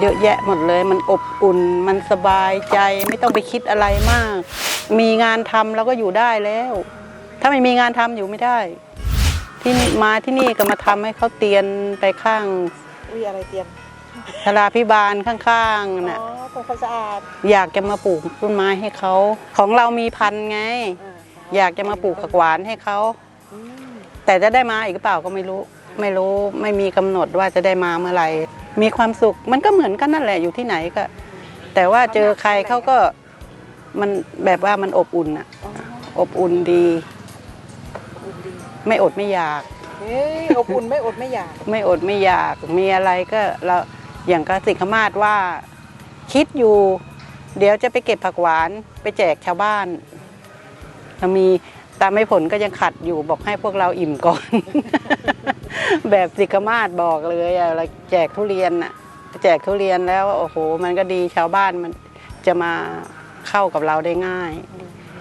เยอะแยะหมดเลย มันอบอุ่น มันสบายใจ ไม่ต้องไปคิดอะไรมาก มีงานทำเราก็อยู่ได้แล้ว ถ้าไม่มีงานทำอยู่ไม่ได้ ที่นี่มาที่นี่ก็มาทำให้เขาเตียนไปข้างอุ้ยอะไรเตรียมธาราพิบาลข้างๆอ๋น่ะอทำความสะอาด อยากจะมาปลูกต้นไม้ให้เขา ของเรามีพันธุ์ไงอ่าอยากจะมาปลูกผักหวานให้เขาอืมแต่จะได้มาอีกหรือเปล่าก็ไม่รู้ ไม่รู้ ไม่มีกำหนดว่าจะได้มาเมื่อไหร่ มีความสุขมันก็เหมือนกันนั่นแหละอยู่ที่ไหนก็ แต่ว่าเจอใครเขาก็มันแบบว่ามันอบอุ่นอะอ๋ออบอุ่นดีอุ่นดี ไม่อดไม่อยากเฮ้ยอบอุ่นไม่อดไม่อยาก ไม่อดไม่อยากมีอะไรก็เราอย่างกสิกขมาศว่า คิดอยู่ เดี๋ยวจะไปเก็บผักหวานไปแจกชาวบ้านถ้ามีตามไม่ผลก็ยังขัดอยู่บอกให้พวกเราอิ่มก่อน แบบสิกขมาศบอกเลยอะเราแจกทุเรียนน่ะแจกทุเรียนแล้วโอ้โห มันก็ดีชาวบ้านมันจะมาเข้ากับเราได้ง่าย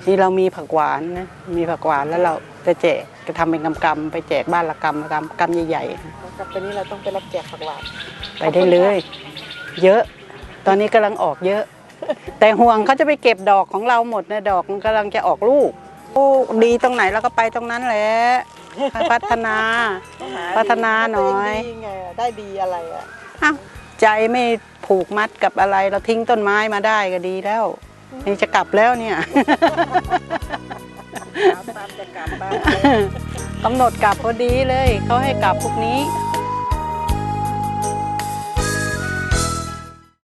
นี่เรามีผักหวานนะมีผักหวานแล้วเราจะแจกจะทำเป็นกำกำๆไปแจกบ้านละกำละกำกำใหญ่ๆแล้วกลับไปนี้เราต้องไปรับแจกผักหวานไปได้เลย เยอะ ตอนนี้กำลังออกเยอะ แต่ห่วงเขาจะไปเก็บดอกของเราหมดนะดอกมันกำลังจะออกลูกโอ้ดีตรงไหนเราก็ไปตรงนั้นแหละให้ พัฒนาต้องหพัฒนาหน่อยตัวเงดีไงได้ดีอะไรอะอ้าวใจไม่ผูกมัดกับอะไร เราทิ้งต้นไม้มาได้ก็ดีแล้ว นี่จะกลับแล้วเนี่ย ตามจะกลับบ้าน กำหนดกลับพอดีเลย เขาให้กลับพวกนี้อ